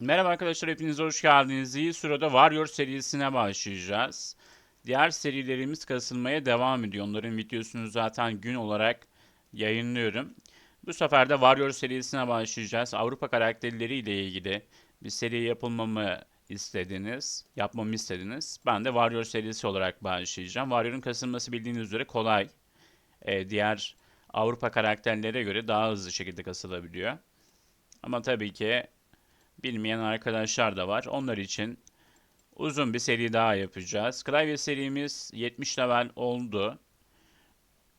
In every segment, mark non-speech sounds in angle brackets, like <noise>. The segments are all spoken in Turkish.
Merhaba arkadaşlar, hepiniz hoş geldiniz. İyi sırada Warrior serisine başlayacağız. Diğer serilerimiz kasılmaya devam ediyor. Onların videosunu zaten gün olarak yayınlıyorum. Bu sefer de Warrior serisine başlayacağız. Avrupa karakterleriyle ilgili bir seri yapılmamı istediniz, yapmamı istediniz. Ben de Warrior serisi olarak başlayacağım. Warrior'un kasılması bildiğiniz üzere kolay. Ee, diğer Avrupa karakterlere göre daha hızlı şekilde kasılabiliyor. Ama tabii ki bilmeyen arkadaşlar da var. Onlar için uzun bir seri daha yapacağız. Klavye serimiz 70 level oldu.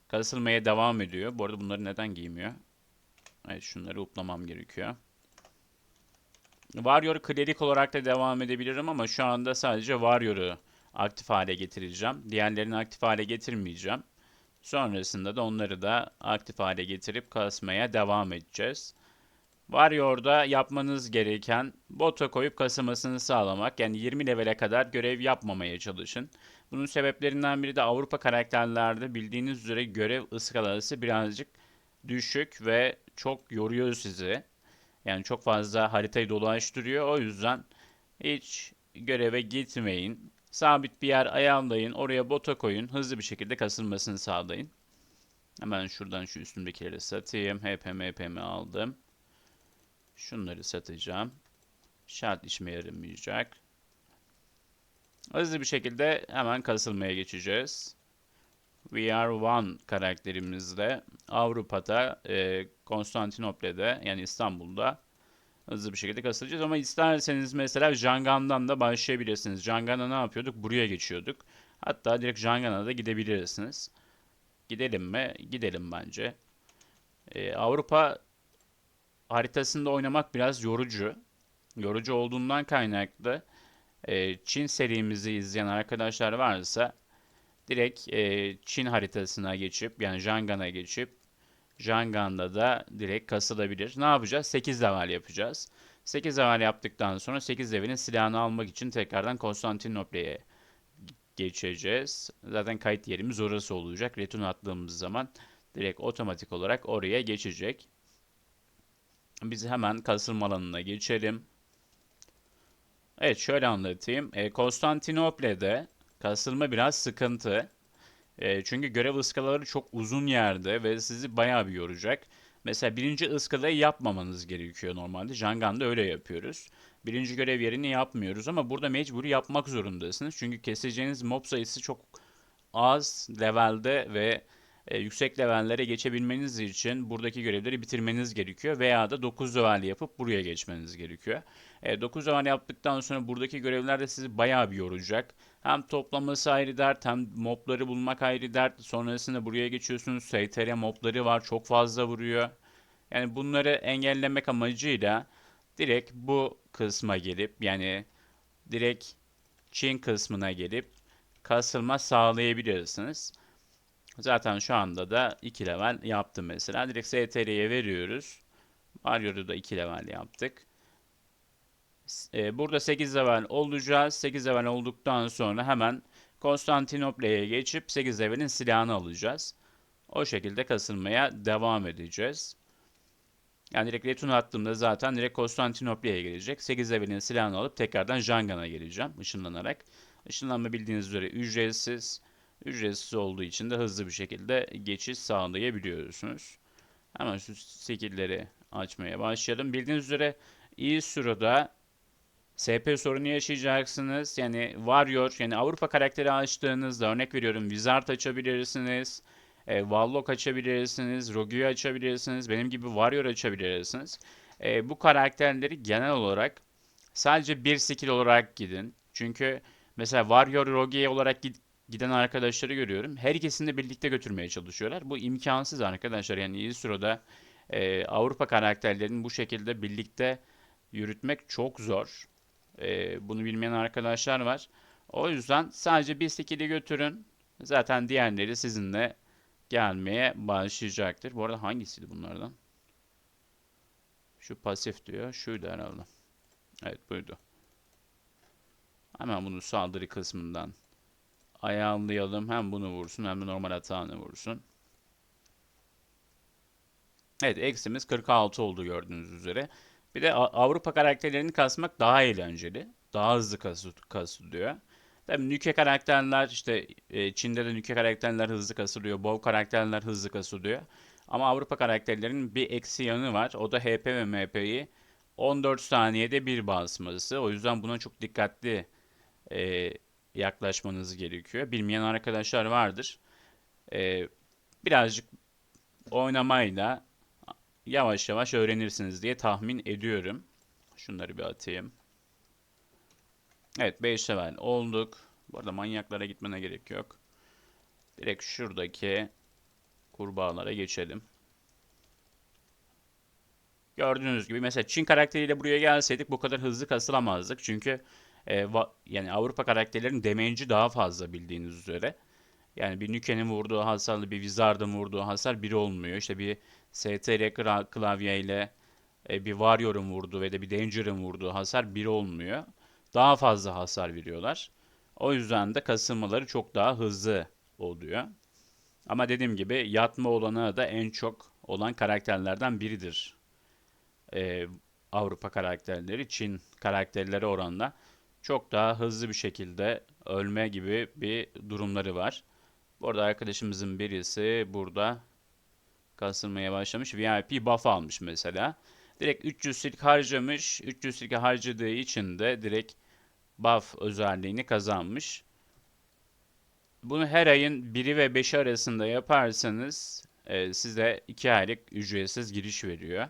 Kasılmaya devam ediyor. Bu arada bunları neden giymiyor? Evet şunları uplamam gerekiyor. Warrior klerik olarak da devam edebilirim ama şu anda sadece Warrior'u aktif hale getireceğim. Diğerlerini aktif hale getirmeyeceğim. Sonrasında da onları da aktif hale getirip kasmaya devam edeceğiz. Warrior'da yapmanız gereken bota koyup kasılmasını sağlamak. Yani 20 levele kadar görev yapmamaya çalışın. Bunun sebeplerinden biri de Avrupa karakterlerde bildiğiniz üzere görev ıskalası birazcık düşük ve çok yoruyor sizi. Yani çok fazla haritayı dolaştırıyor. O yüzden hiç göreve gitmeyin. Sabit bir yer ayarlayın. Oraya bota koyun. Hızlı bir şekilde kasılmasını sağlayın. Hemen şuradan şu üstümdekileri satayım. HPM HPM aldım. Şunları satacağım. Şart işime yaramayacak. Hızlı bir şekilde hemen kasılmaya geçeceğiz. We are one karakterimizle Avrupa'da, e, Konstantinople'de yani İstanbul'da hızlı bir şekilde kasılacağız. Ama isterseniz mesela Jangan'dan da başlayabilirsiniz. Jangan'a ne yapıyorduk? Buraya geçiyorduk. Hatta direkt Jangan'a da gidebilirsiniz. Gidelim mi? Gidelim bence. E, Avrupa haritasında oynamak biraz yorucu. Yorucu olduğundan kaynaklı e, Çin serimizi izleyen arkadaşlar varsa direkt e, Çin haritasına geçip yani Jangan'a geçip Jangan'da da direkt kasılabilir. Ne yapacağız? 8 level yapacağız. 8 level yaptıktan sonra 8 levelin silahını almak için tekrardan Konstantinople'ye geçeceğiz. Zaten kayıt yerimiz orası olacak. Return attığımız zaman direkt otomatik olarak oraya geçecek. Biz hemen kasılma alanına geçelim. Evet şöyle anlatayım. E, Konstantinople'de kasılma biraz sıkıntı. E, çünkü görev ıskalaları çok uzun yerde ve sizi bayağı bir yoracak. Mesela birinci ıskalayı yapmamanız gerekiyor normalde. Jangan'da öyle yapıyoruz. Birinci görev yerini yapmıyoruz ama burada mecburi yapmak zorundasınız. Çünkü keseceğiniz mob sayısı çok az levelde ve e, yüksek levellere geçebilmeniz için buradaki görevleri bitirmeniz gerekiyor veya da 9 level yapıp buraya geçmeniz gerekiyor. E, 9 level yaptıktan sonra buradaki görevler de sizi bayağı bir yoracak. Hem toplaması ayrı dert hem mobları bulmak ayrı dert. Sonrasında buraya geçiyorsunuz. STR mobları var çok fazla vuruyor. Yani bunları engellemek amacıyla direkt bu kısma gelip yani direkt Çin kısmına gelip kasılma sağlayabilirsiniz. Zaten şu anda da 2 level yaptım mesela. Direkt STR'ye veriyoruz. Mario'da da 2 level yaptık. E, burada 8 level olacağız. 8 level olduktan sonra hemen Konstantinople'ye geçip 8 levelin silahını alacağız. O şekilde kasılmaya devam edeceğiz. Yani direkt return attığımda zaten direkt Konstantinople'ye gelecek. 8 levelin silahını alıp tekrardan Jangan'a geleceğim ışınlanarak. Işınlanma bildiğiniz üzere ücretsiz. Ücretsiz olduğu için de hızlı bir şekilde geçiş sağlayabiliyorsunuz. Hemen şu skill'leri açmaya başlayalım. Bildiğiniz üzere iyi sürede SP sorunu yaşayacaksınız. Yani Warrior yani Avrupa karakteri açtığınızda örnek veriyorum Wizard açabilirsiniz. E, Warlock açabilirsiniz. Rogue'yu açabilirsiniz. Benim gibi Warrior açabilirsiniz. E, bu karakterleri genel olarak sadece bir skill olarak gidin. Çünkü mesela Warrior Rogue olarak gid giden arkadaşları görüyorum. Her ikisini de birlikte götürmeye çalışıyorlar. Bu imkansız arkadaşlar. Yani iyi sırada e, Avrupa karakterlerini bu şekilde birlikte yürütmek çok zor. E, bunu bilmeyen arkadaşlar var. O yüzden sadece bir skill'i götürün. Zaten diğerleri sizinle gelmeye başlayacaktır. Bu arada hangisiydi bunlardan? Şu pasif diyor. Şuydu herhalde. Evet buydu. Hemen bunu saldırı kısmından ayarlayalım. Hem bunu vursun hem de normal atağını vursun. Evet eksimiz 46 oldu gördüğünüz üzere. Bir de Avrupa karakterlerini kasmak daha eğlenceli. Daha hızlı kas kasılıyor. Tabii Nüke karakterler işte e, Çin'de de Nüke karakterler hızlı kasılıyor. Bov karakterler hızlı kasılıyor. Ama Avrupa karakterlerinin bir eksi yanı var. O da HP ve MP'yi 14 saniyede bir basması. O yüzden buna çok dikkatli e, yaklaşmanız gerekiyor. Bilmeyen arkadaşlar vardır. E, birazcık oynamayla yavaş yavaş öğrenirsiniz diye tahmin ediyorum. Şunları bir atayım. Evet 5 level olduk. Bu arada manyaklara gitmene gerek yok. Direkt şuradaki kurbağalara geçelim. Gördüğünüz gibi mesela Çin karakteriyle buraya gelseydik bu kadar hızlı kasılamazdık. Çünkü e, va- yani Avrupa karakterlerin damage'i daha fazla bildiğiniz üzere. Yani bir Nuke'nin vurduğu hasarla bir Wizard'ın vurduğu hasar biri olmuyor. İşte bir STR kla- klavyeyle e, bir Warrior'ın vurduğu ve de bir Danger'ın vurduğu hasar biri olmuyor. Daha fazla hasar veriyorlar. O yüzden de kasılmaları çok daha hızlı oluyor. Ama dediğim gibi yatma olanağı da en çok olan karakterlerden biridir. Ee, Avrupa karakterleri Çin karakterleri oranla çok daha hızlı bir şekilde ölme gibi bir durumları var. Bu arada arkadaşımızın birisi burada kasılmaya başlamış. VIP buff almış mesela. Direkt 300 silk harcamış. 300 silk harcadığı için de direkt buff özelliğini kazanmış. Bunu her ayın 1'i ve 5'i arasında yaparsanız e, size 2 aylık ücretsiz giriş veriyor.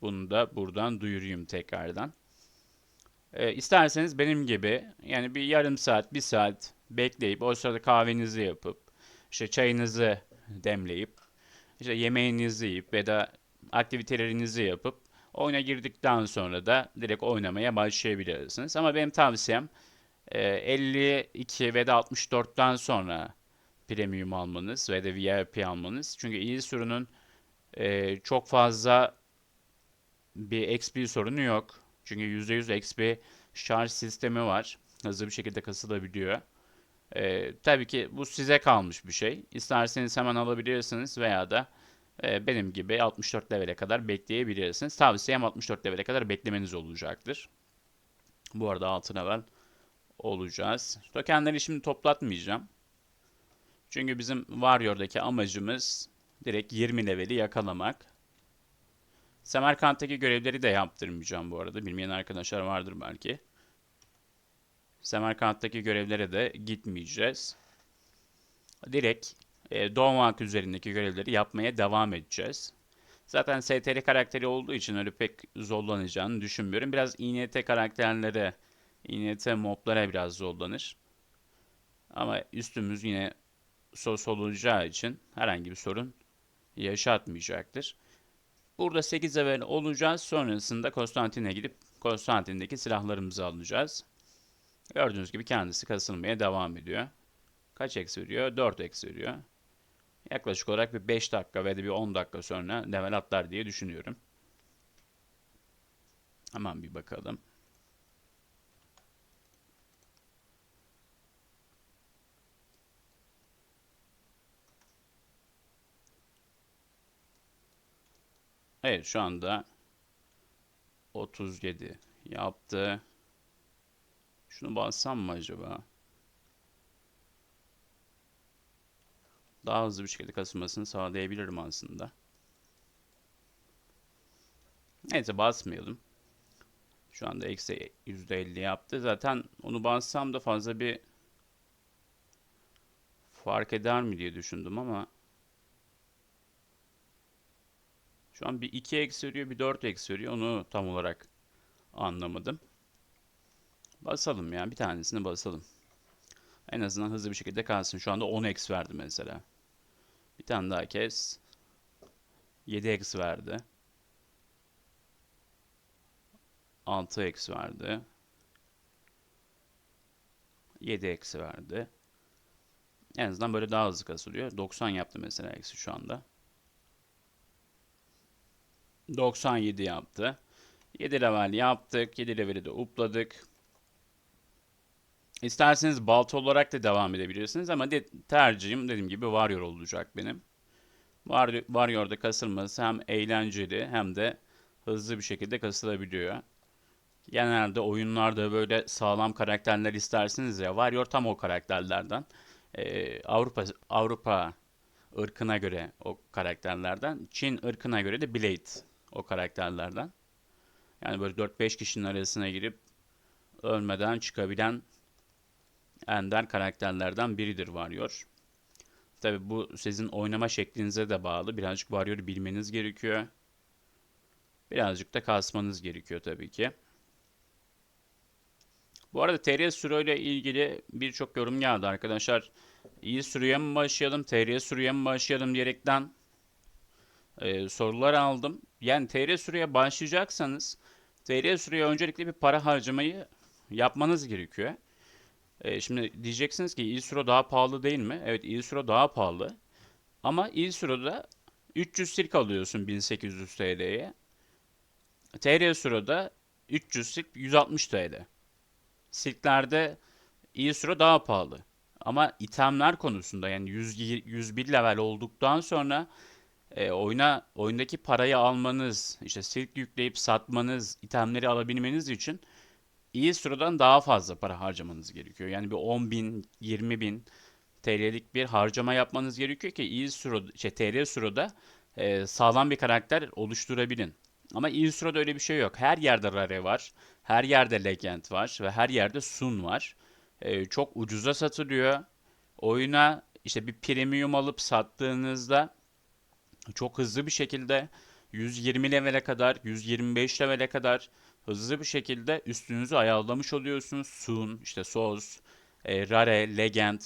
Bunu da buradan duyurayım tekrardan. E, isterseniz benim gibi yani bir yarım saat, bir saat bekleyip o sırada kahvenizi yapıp işte çayınızı demleyip işte yemeğinizi yiyip ya da aktivitelerinizi yapıp oyuna girdikten sonra da direkt oynamaya başlayabilirsiniz. Ama benim tavsiyem e, 52 ve de 64'ten sonra premium almanız ve de VIP almanız. Çünkü iyi sürünün e, çok fazla bir XP sorunu yok. Çünkü %100 XP şarj sistemi var. Hızlı bir şekilde kasılabiliyor. E, tabii ki bu size kalmış bir şey. İsterseniz hemen alabilirsiniz veya da e, benim gibi 64 levele kadar bekleyebilirsiniz. Tavsiyem 64 levele kadar beklemeniz olacaktır. Bu arada 6 level olacağız. Tokenleri şimdi toplatmayacağım. Çünkü bizim Warrior'daki amacımız direkt 20 leveli yakalamak. Semerkant'taki görevleri de yaptırmayacağım bu arada. Bilmeyen arkadaşlar vardır belki. Semerkant'taki görevlere de gitmeyeceğiz. Direkt e, Doğmak üzerindeki görevleri yapmaya devam edeceğiz. Zaten STR karakteri olduğu için öyle pek zorlanacağını düşünmüyorum. Biraz INT karakterlere, INT moblara biraz zorlanır. Ama üstümüz yine sos olacağı için herhangi bir sorun yaşatmayacaktır. Burada 8 level olacağız. Sonrasında Konstantin'e gidip Konstantin'deki silahlarımızı alacağız. Gördüğünüz gibi kendisi kasılmaya devam ediyor. Kaç eks veriyor? 4 eks veriyor. Yaklaşık olarak bir 5 dakika ve de bir 10 dakika sonra level atlar diye düşünüyorum. Hemen bir bakalım. Evet şu anda 37 yaptı. Şunu bassam mı acaba? Daha hızlı bir şekilde kasılmasını sağlayabilirim aslında. Neyse basmayalım. Şu anda eksi %50 yaptı. Zaten onu bassam da fazla bir fark eder mi diye düşündüm ama şu an bir 2 eksi veriyor bir 4 eksi veriyor. Onu tam olarak anlamadım. Basalım ya. Bir tanesini basalım. En azından hızlı bir şekilde kalsın. Şu anda 10 x verdi mesela. Bir tane daha kes. 7 x verdi. 6 x verdi. 7 eksi verdi. En azından böyle daha hızlı kasılıyor. 90 yaptı mesela eksi şu anda. 97 yaptı. 7 level yaptık. 7 leveli de upladık. İsterseniz balta olarak da devam edebilirsiniz ama de, tercihim dediğim gibi Warrior olacak benim. War, Warrior'da kasılması hem eğlenceli hem de hızlı bir şekilde kasılabiliyor. Genelde oyunlarda böyle sağlam karakterler istersiniz ya. Warrior tam o karakterlerden. Ee, Avrupa Avrupa ırkına göre o karakterlerden. Çin ırkına göre de Blade o karakterlerden. Yani böyle 4-5 kişinin arasına girip ölmeden çıkabilen ender karakterlerden biridir Warrior. Tabi bu sizin oynama şeklinize de bağlı. Birazcık Warrior'u bilmeniz gerekiyor. Birazcık da kasmanız gerekiyor tabii ki. Bu arada TR Suro ile ilgili birçok yorum geldi arkadaşlar. İyi sürüye mi başlayalım, TR sürüye mi başlayalım diyerekten e, sorular aldım. Yani TR sürüye başlayacaksanız TR sürüye öncelikle bir para harcamayı yapmanız gerekiyor. E, şimdi diyeceksiniz ki İlsuro daha pahalı değil mi? Evet İlsuro daha pahalı. Ama İlsuro'da 300 sirk alıyorsun 1800 TL'ye. TR Suro'da 300 sirk 160 TL. Silklerde İlsuro daha pahalı. Ama itemler konusunda yani 100, 101 level olduktan sonra e, oyuna oyundaki parayı almanız, işte silk yükleyip satmanız, itemleri alabilmeniz için iyi sıradan daha fazla para harcamanız gerekiyor. Yani bir 10 bin, 20 bin TL'lik bir harcama yapmanız gerekiyor ki iyi suro, şey, TL Suro'da e, sağlam bir karakter oluşturabilin. Ama iyi Suro'da öyle bir şey yok. Her yerde Rare var, her yerde Legend var ve her yerde Sun var. E, çok ucuza satılıyor. Oyuna işte bir premium alıp sattığınızda çok hızlı bir şekilde 120 levele kadar, 125 levele kadar hızlı bir şekilde üstünüzü ayarlamış oluyorsunuz. Sun, işte Soz, e, Rare, Legend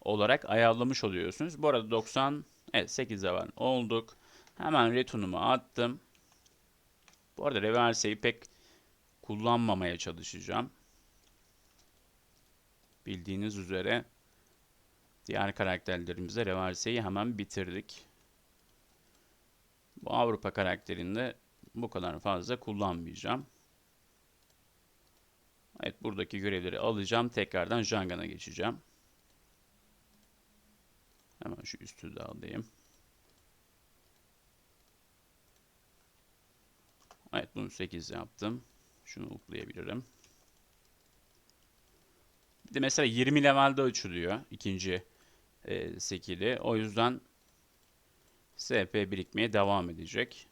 olarak ayarlamış oluyorsunuz. Bu arada 90, evet 8 level olduk. Hemen retunumu attım. Bu arada reverse'yi pek kullanmamaya çalışacağım. Bildiğiniz üzere diğer karakterlerimize reverse'yi hemen bitirdik. Bu Avrupa karakterinde bu kadar fazla kullanmayacağım. Evet buradaki görevleri alacağım. Tekrardan Jangan'a geçeceğim. Hemen şu üstü de alayım. Evet bunu 8 yaptım. Şunu uplayabilirim. Bir de mesela 20 levelde açılıyor ikinci e, skill'i. O yüzden SP birikmeye devam edecek.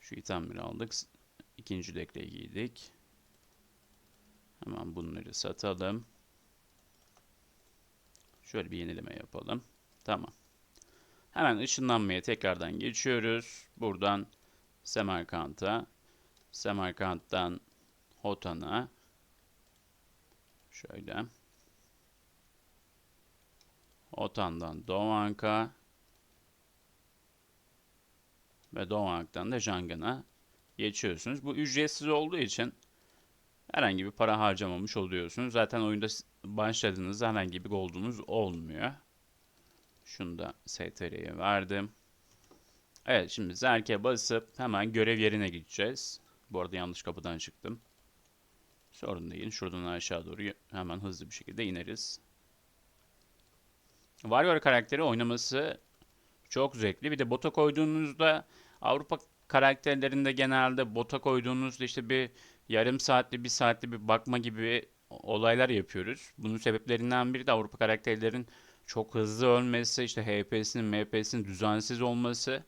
Şu itemleri aldık. İkinci dekreyi giydik. Hemen bunları satalım. Şöyle bir yenileme yapalım. Tamam. Hemen ışınlanmaya tekrardan geçiyoruz. Buradan Semerkant'a, Semerkant'tan Hotan'a, şöyle, Hotan'dan Doğank'a ve Doğank'tan da Jangan'a geçiyorsunuz. Bu ücretsiz olduğu için herhangi bir para harcamamış oluyorsunuz. Zaten oyunda başladığınızda herhangi bir gold'unuz olmuyor. Şunu da STR'ye verdim. Evet şimdi Zerk'e basıp hemen görev yerine gideceğiz. Bu arada yanlış kapıdan çıktım. Sorun değil. Şuradan aşağı doğru hemen hızlı bir şekilde ineriz. Warrior karakteri oynaması çok zevkli. Bir de bota koyduğunuzda Avrupa karakterlerinde genelde bota koyduğunuzda işte bir yarım saatli bir saatli bir bakma gibi olaylar yapıyoruz. Bunun sebeplerinden biri de Avrupa karakterlerin çok hızlı ölmesi, işte HP'sinin, MP'sinin düzensiz olması.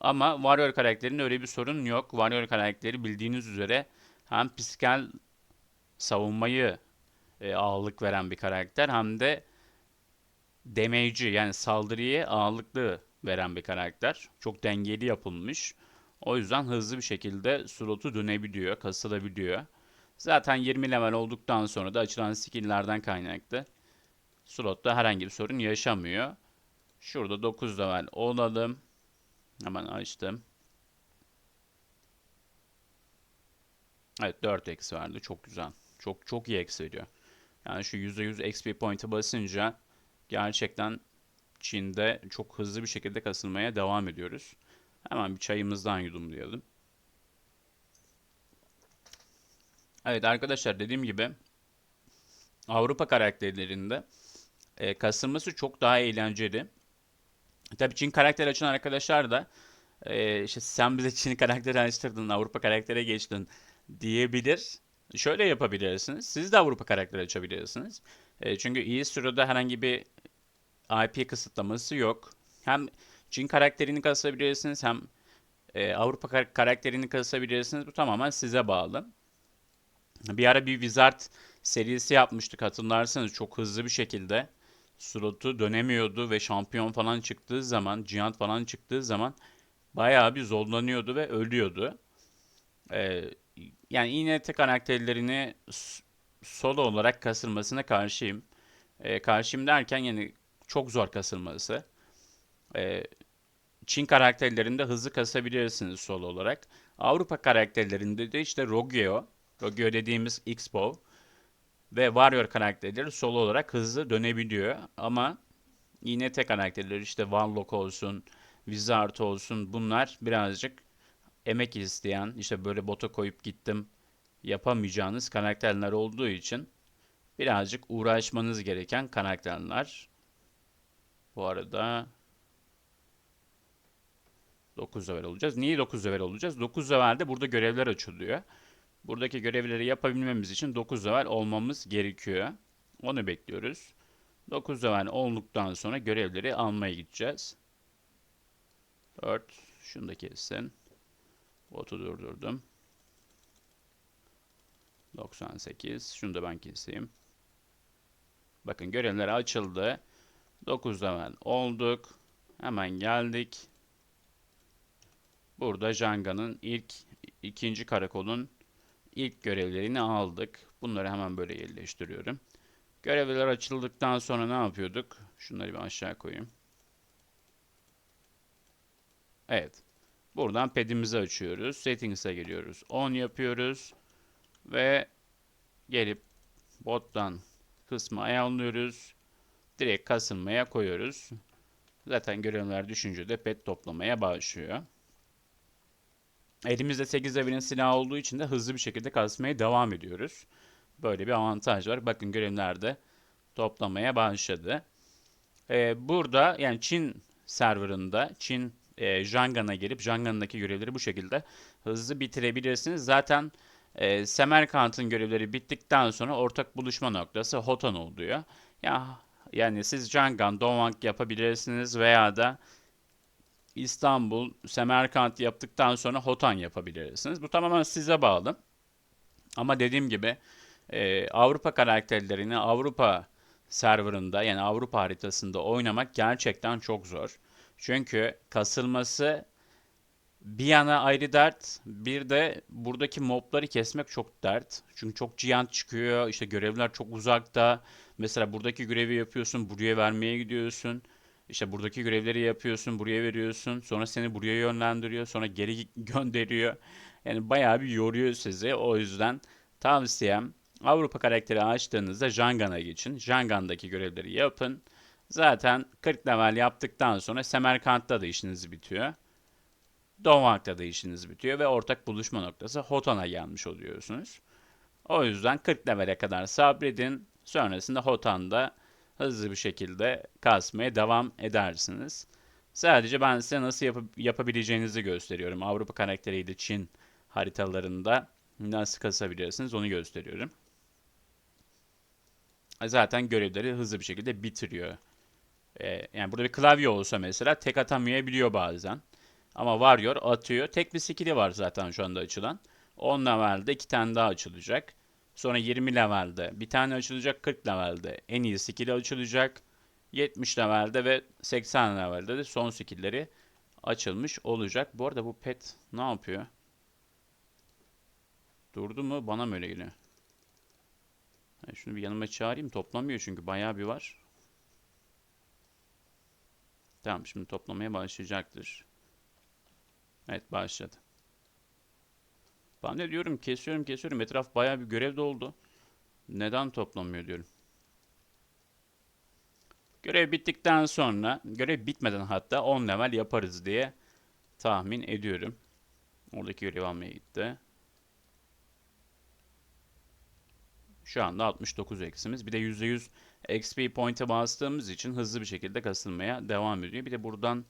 Ama Warrior karakterinde öyle bir sorun yok. Warrior karakteri bildiğiniz üzere hem psikel savunmayı e, ağırlık veren bir karakter hem de damage'i yani saldırıyı ağırlıklı veren bir karakter. Çok dengeli yapılmış. O yüzden hızlı bir şekilde slotu dönebiliyor, kasılabiliyor. Zaten 20 level olduktan sonra da açılan skill'lerden kaynaklı slotta herhangi bir sorun yaşamıyor. Şurada 9 level olalım. Hemen açtım. Evet 4 x verdi. Çok güzel. Çok çok iyi x veriyor. Yani şu %100 XP point'e basınca gerçekten Çin'de çok hızlı bir şekilde kasılmaya devam ediyoruz. Hemen bir çayımızdan yudumlayalım. Evet arkadaşlar dediğim gibi Avrupa karakterlerinde e, kasılması çok daha eğlenceli. Tabii Çin karakter açan arkadaşlar da e, işte sen bize Çin karakteri açtırdın, Avrupa karaktere geçtin diyebilir. Şöyle yapabilirsiniz. Siz de Avrupa karakteri açabilirsiniz. E, çünkü iyi sürede herhangi bir IP kısıtlaması yok. Hem Çin karakterini kasabilirsiniz hem e, Avrupa kar- karakterini kasabilirsiniz. Bu tamamen size bağlı. Bir ara bir Wizard serisi yapmıştık hatırlarsanız çok hızlı bir şekilde slotu dönemiyordu ve şampiyon falan çıktığı zaman, Giant falan çıktığı zaman bayağı bir zorlanıyordu ve ölüyordu. Ee, yani İNT karakterlerini solo olarak kasılmasına karşıyım. Ee, karşıyım derken yani çok zor kasılması. Ee, Çin karakterlerinde hızlı kasabilirsiniz solo olarak. Avrupa karakterlerinde de işte Rogueo, Rogueo dediğimiz X-Bow ve Warrior karakterleri solo olarak hızlı dönebiliyor. Ama İNT karakterleri işte Warlock olsun, Wizard olsun bunlar birazcık emek isteyen, işte böyle bota koyup gittim yapamayacağınız karakterler olduğu için birazcık uğraşmanız gereken karakterler. Bu arada 9 level olacağız. Niye 9 level olacağız? 9 levelde burada görevler açılıyor. Buradaki görevleri yapabilmemiz için 9 level olmamız gerekiyor. Onu bekliyoruz. 9 level olduktan sonra görevleri almaya gideceğiz. 4. Şunu da kessin. Botu durdurdum. 98. Şunu da ben keseyim. Bakın görevler açıldı. 9 level olduk. Hemen geldik. Burada Janga'nın ilk ikinci karakolun ilk görevlerini aldık. Bunları hemen böyle yerleştiriyorum. Görevler açıldıktan sonra ne yapıyorduk? Şunları bir aşağı koyayım. Evet. Buradan pedimizi açıyoruz. Settings'e geliyoruz. 10 yapıyoruz. Ve gelip bottan kısmı ayarlıyoruz. Direkt kasılmaya koyuyoruz. Zaten görevler düşünce de pet toplamaya başlıyor. Elimizde 8 level'in silahı olduğu için de hızlı bir şekilde kasmaya devam ediyoruz. Böyle bir avantaj var. Bakın görevlerde toplamaya başladı. Ee, burada yani Çin serverında Çin e, Jangan'a gelip Jangan'daki görevleri bu şekilde hızlı bitirebilirsiniz. Zaten e, Semerkant'ın görevleri bittikten sonra ortak buluşma noktası Hotan oluyor. Ya yani siz Jangan, Dongwang yapabilirsiniz veya da İstanbul, Semerkant yaptıktan sonra Hotan yapabilirsiniz. Bu tamamen size bağlı. Ama dediğim gibi e, Avrupa karakterlerini Avrupa serverında yani Avrupa haritasında oynamak gerçekten çok zor. Çünkü kasılması bir yana ayrı dert, bir de buradaki mobları kesmek çok dert. Çünkü çok giant çıkıyor, işte görevler çok uzakta. Mesela buradaki görevi yapıyorsun, buraya vermeye gidiyorsun. İşte buradaki görevleri yapıyorsun, buraya veriyorsun. Sonra seni buraya yönlendiriyor, sonra geri <laughs> gönderiyor. Yani bayağı bir yoruyor sizi. O yüzden tavsiyem Avrupa karakteri açtığınızda Jangan'a geçin. Jangan'daki görevleri yapın. Zaten 40 level yaptıktan sonra Semerkant'ta da işiniz bitiyor. Dongwang'da da işiniz bitiyor ve ortak buluşma noktası Hotan'a gelmiş oluyorsunuz. O yüzden 40 level'e kadar sabredin. Sonrasında Hotan'da hızlı bir şekilde kasmaya devam edersiniz. Sadece ben size nasıl yap yapabileceğinizi gösteriyorum. Avrupa karakteriyle Çin haritalarında nasıl kasabilirsiniz onu gösteriyorum. Zaten görevleri hızlı bir şekilde bitiriyor. Ee, yani burada bir klavye olsa mesela tek atamayabiliyor bazen. Ama Warrior atıyor. Tek bir skill'i var zaten şu anda açılan. 10 levelde 2 tane daha açılacak. Sonra 20 levelde bir tane açılacak. 40 levelde en iyi skill'i açılacak. 70 levelde ve 80 levelde de son skill'leri açılmış olacak. Bu arada bu pet ne yapıyor? Durdu mu? Bana mı öyle geliyor? Yani şunu bir yanıma çağırayım. Toplamıyor çünkü bayağı bir var. Tamam şimdi toplamaya başlayacaktır. Evet başladı. Ben de diyorum kesiyorum kesiyorum. Etraf bayağı bir görev doldu. Neden toplamıyor diyorum. Görev bittikten sonra, görev bitmeden hatta 10 level yaparız diye tahmin ediyorum. Oradaki görev almaya gitti. Şu anda 69 eksimiz. Bir de %100 XP point'e bastığımız için hızlı bir şekilde kasılmaya devam ediyor. Bir de buradan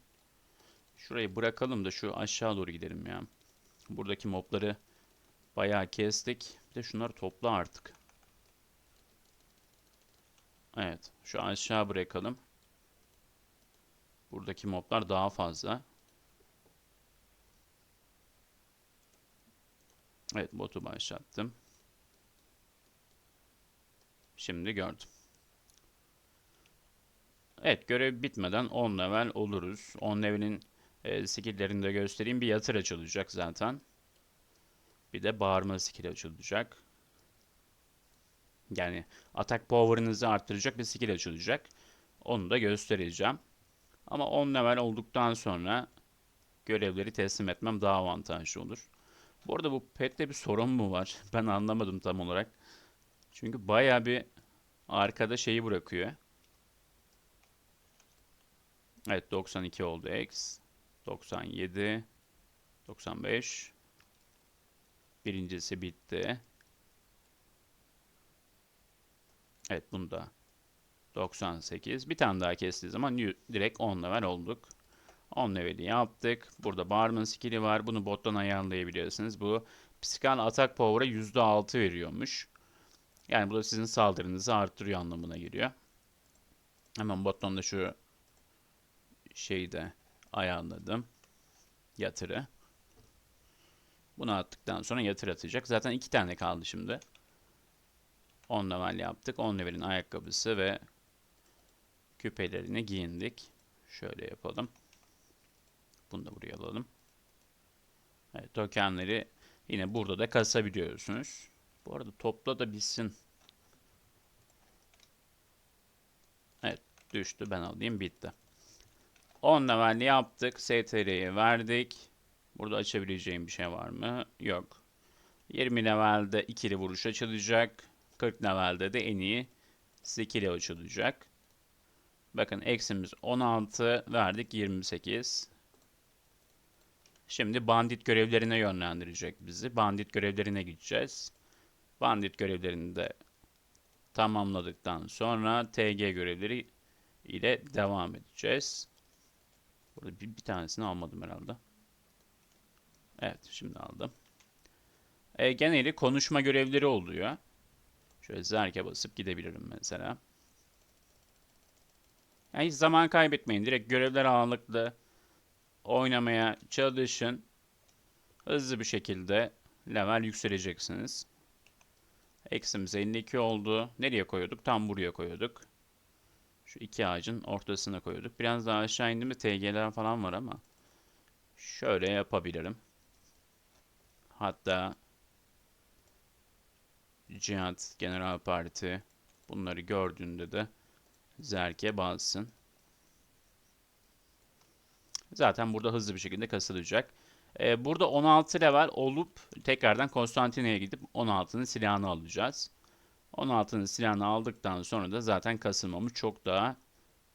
Şurayı bırakalım da şu aşağı doğru gidelim ya. Buradaki mobları bayağı kestik. Bir de şunları topla artık. Evet, şu aşağı bırakalım. Buradaki moblar daha fazla. Evet, botu başlattım. Şimdi gördüm. Evet, görev bitmeden 10 level oluruz. 10 level'in e, skill'lerini de göstereyim. Bir yatır açılacak zaten. Bir de bağırma skill açılacak. Yani atak power'ınızı arttıracak bir skill açılacak. Onu da göstereceğim. Ama 10 level olduktan sonra görevleri teslim etmem daha avantajlı olur. Bu arada bu pette bir sorun mu var? <laughs> Ben anlamadım tam olarak. Çünkü baya bir arkada şeyi bırakıyor. Evet 92 oldu X. 97. 95. Birincisi bitti. Evet bunda 98. Bir tane daha kestiği zaman direkt 10 level olduk. 10 leveli yaptık. Burada Barman skill'i var. Bunu bottan ayarlayabilirsiniz. Bu psikal atak power'a %6 veriyormuş. Yani bu da sizin saldırınızı arttırıyor anlamına geliyor. Hemen bottan da şu şeyi de ayarladım. Yatırı. Bunu attıktan sonra yatır atacak. Zaten iki tane kaldı şimdi. 10 level yaptık. 10 levelin ayakkabısı ve küpelerini giyindik. Şöyle yapalım. Bunu da buraya alalım. Evet, tokenleri yine burada da kasabiliyorsunuz. Bu arada topla da bitsin. Evet, düştü. Ben alayım. Bitti. 10 level yaptık. STR'yi verdik. Burada açabileceğim bir şey var mı? Yok. 20 levelde ikili vuruş açılacak. 40 levelde de en iyi skill açılacak. Bakın eksimiz 16 verdik 28. Şimdi bandit görevlerine yönlendirecek bizi. Bandit görevlerine gideceğiz. Bandit görevlerini de tamamladıktan sonra TG görevleri ile devam edeceğiz. Burada bir, bir tanesini almadım herhalde. Evet şimdi aldım. E, geneli konuşma görevleri oluyor. Şöyle zerke basıp gidebilirim mesela. Yani hiç zaman kaybetmeyin. Direkt görevler ağırlıklı oynamaya çalışın. Hızlı bir şekilde level yükseleceksiniz. Eksimiz 52 oldu. Nereye koyuyorduk? Tam buraya koyuyorduk. Şu iki ağacın ortasına koyuyorduk. Biraz daha aşağı indiğimde TG'ler falan var ama şöyle yapabilirim. Hatta Cihat, General Parti bunları gördüğünde de Zerke bassın. Zaten burada hızlı bir şekilde kasılacak. Ee, burada 16 level olup tekrardan Konstantine'ye gidip 16'nın silahını alacağız. 16'nın silahını aldıktan sonra da zaten kasılmamız çok daha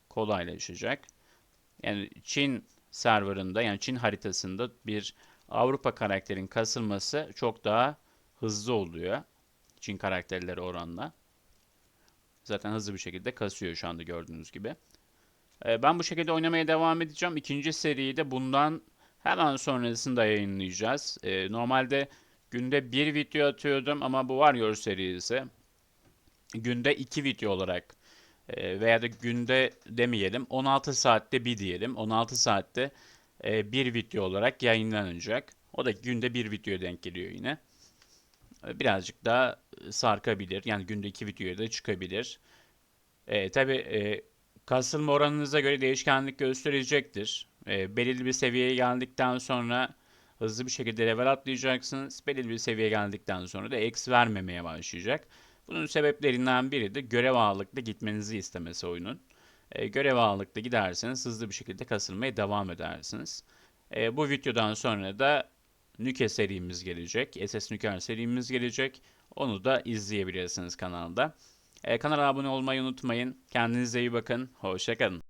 kolaylaşacak. Yani Çin serverında yani Çin haritasında bir Avrupa karakterin kasılması çok daha hızlı oluyor. Çin karakterleri oranla. Zaten hızlı bir şekilde kasıyor şu anda gördüğünüz gibi. Ee, ben bu şekilde oynamaya devam edeceğim. İkinci seriyi de bundan hemen sonrasında yayınlayacağız. Ee, normalde günde bir video atıyordum ama bu Warrior serisi günde iki video olarak e, veya da günde demeyelim 16 saatte bir diyelim. 16 saatte e, bir video olarak yayınlanacak. O da günde bir video denk geliyor yine. E, birazcık daha sarkabilir. Yani günde iki videoya da çıkabilir. E, Tabi e, kasılma oranınıza göre değişkenlik gösterecektir. E, belirli bir seviyeye geldikten sonra hızlı bir şekilde level atlayacaksınız. Belirli bir seviyeye geldikten sonra da X vermemeye başlayacak. Bunun sebeplerinden biri de görev ağırlıklı gitmenizi istemesi oyunun. E, görev ağırlıklı giderseniz hızlı bir şekilde kasılmaya devam edersiniz. E, bu videodan sonra da Nüke serimiz gelecek. SS Nüker serimiz gelecek. Onu da izleyebilirsiniz kanalda. E, kanala abone olmayı unutmayın. Kendinize iyi bakın. Hoşçakalın.